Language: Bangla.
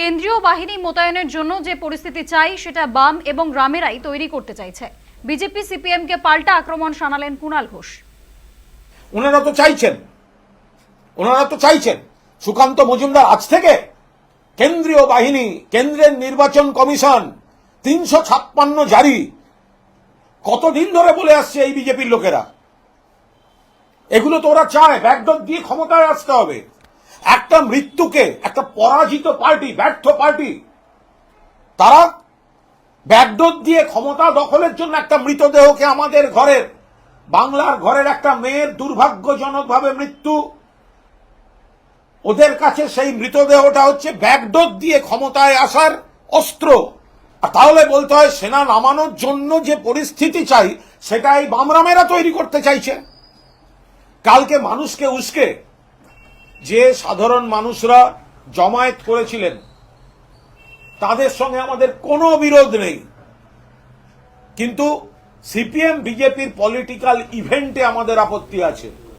কেন্দ্রীয় বাহিনী মোতায়েনের জন্য যে পরিস্থিতি চাই, সেটা বাম এবং রামেরাই তৈরি করতে চাইছে। বিজেপি সিপিএম কে পাল্টা আক্রমণ শানালেন কুণাল ঘোষ। ওনারা তো চাইছেন। ওনারা তো চাইছেন। সুকান্ত মজুমদার, আজ থেকে কেন্দ্রীয় বাহিনী, কেন্দ্রের নির্বাচন কমিশন, তিনশো ছাপ্পান্ন জারি। কতদিন ধরে বলে আসছে এই বিজেপির লোকেরা? এগুলো তো ওরা চায়, ব্যাকডোর দিয়ে ক্ষমতায় আসতে হবে। একটা মৃত্যুকে, একটা পরাজিত পার্টি, ব্যর্থ পার্টি, তারা ব্যাকডোর দিয়ে ক্ষমতা দখলের জন্য একটা মৃতদেহকে আমাদের ঘরের, বাংলার ঘরের একটা মেয়ের দুর্ভাগ্যজনকভাবে মৃত্যু। ওদের কাছে সেই মৃতদেহটা হচ্ছে ব্যাকডোর দিয়ে ক্ষমতায় আসার অস্ত্র। আর তাহলে বলতে হয় সেনা নামানোর জন্য যে পরিস্থিতি চাই সেটা এই বামরামেরা তৈরি করতে চাইছে। কালকে মানুষকে উস্কে যে সাধারণ মানুষরা জমায়েত করেছিলেন, তাদের সঙ্গে আমাদের কোনো বিরোধ নেই। কিন্তু সিপিএম, বিজেপির পলিটিক্যাল ইভেন্টে আমাদের আপত্তি আছে।